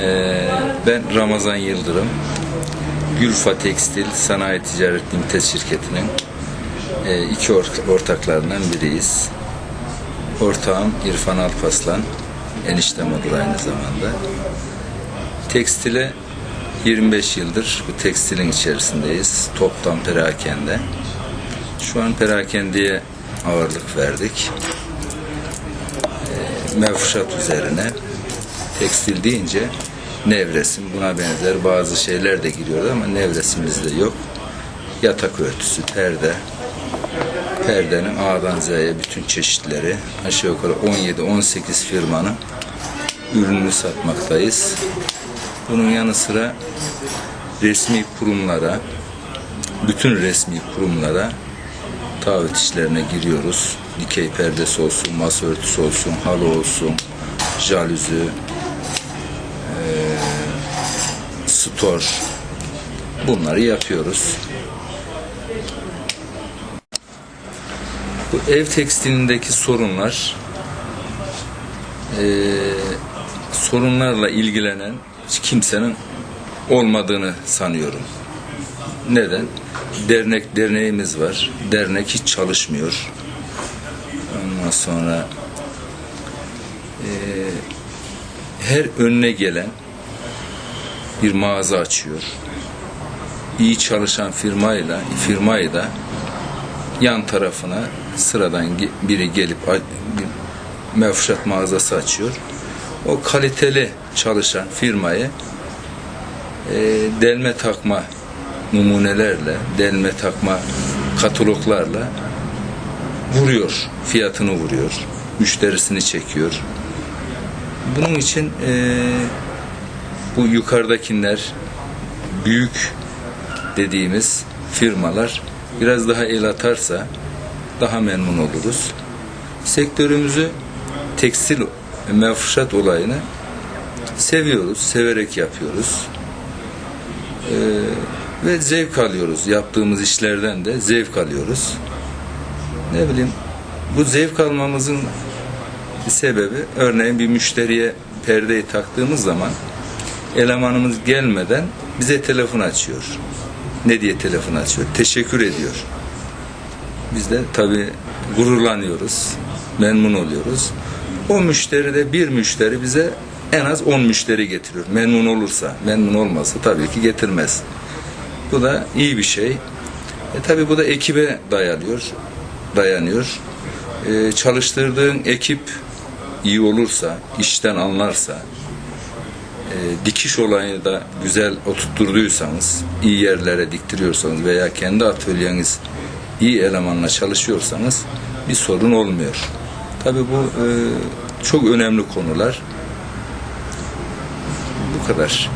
Ee, ben Ramazan Yıldırım. Gülfa Tekstil Sanayi Ticaret Limited şirketinin e, iki or- ortaklarından biriyiz. Ortağım İrfan Alpaslan. Eniştem olur aynı zamanda. Tekstile 25 yıldır bu tekstilin içerisindeyiz. Toptan perakende. Şu an perakendeye ağırlık verdik. Ee, mevşat üzerine tekstil deyince nevresim buna benzer bazı şeyler de giriyor ama nevresimizde yok. Yatak örtüsü, perde, perdenin A'dan Z'ye bütün çeşitleri aşağı yukarı 17-18 firmanın ürününü satmaktayız. Bunun yanı sıra resmi kurumlara, bütün resmi kurumlara taahhüt işlerine giriyoruz. Dikey perdesi olsun, masa örtüsü olsun, halı olsun, jalüzü, eee stor bunları yapıyoruz. Bu ev tekstilindeki sorunlar eee, sorunlarla ilgilenen kimsenin olmadığını sanıyorum. Neden? Dernek derneğimiz var. Dernek hiç çalışmıyor. Ondan sonra eee, her önüne gelen bir mağaza açıyor. İyi çalışan firmayla firmayı da yan tarafına sıradan biri gelip mevşat mağazası açıyor. O kaliteli çalışan firmayı e, delme takma numunelerle, delme takma kataloglarla vuruyor, fiyatını vuruyor, müşterisini çekiyor. Bunun için e, bu yukarıdakiler büyük dediğimiz firmalar biraz daha el atarsa daha memnun oluruz. Sektörümüzü tekstil mefşat olayını seviyoruz, severek yapıyoruz. Ee, ve zevk alıyoruz. Yaptığımız işlerden de zevk alıyoruz. Ne bileyim bu zevk almamızın sebebi örneğin bir müşteriye perdeyi taktığımız zaman elemanımız gelmeden bize telefon açıyor. Ne diye telefon açıyor? Teşekkür ediyor. Biz de tabii gururlanıyoruz, memnun oluyoruz. O müşteri de bir müşteri bize en az 10 müşteri getiriyor. Memnun olursa, memnun olmazsa tabii ki getirmez. Bu da iyi bir şey. E tabii bu da ekibe dayanıyor, dayanıyor. E, çalıştırdığın ekip iyi olursa, işten anlarsa, e, dikiş olayını da güzel oturtturduysanız, iyi yerlere diktiriyorsanız veya kendi atölyeniz iyi elemanla çalışıyorsanız bir sorun olmuyor. Tabii bu e, çok önemli konular. Bu kadar.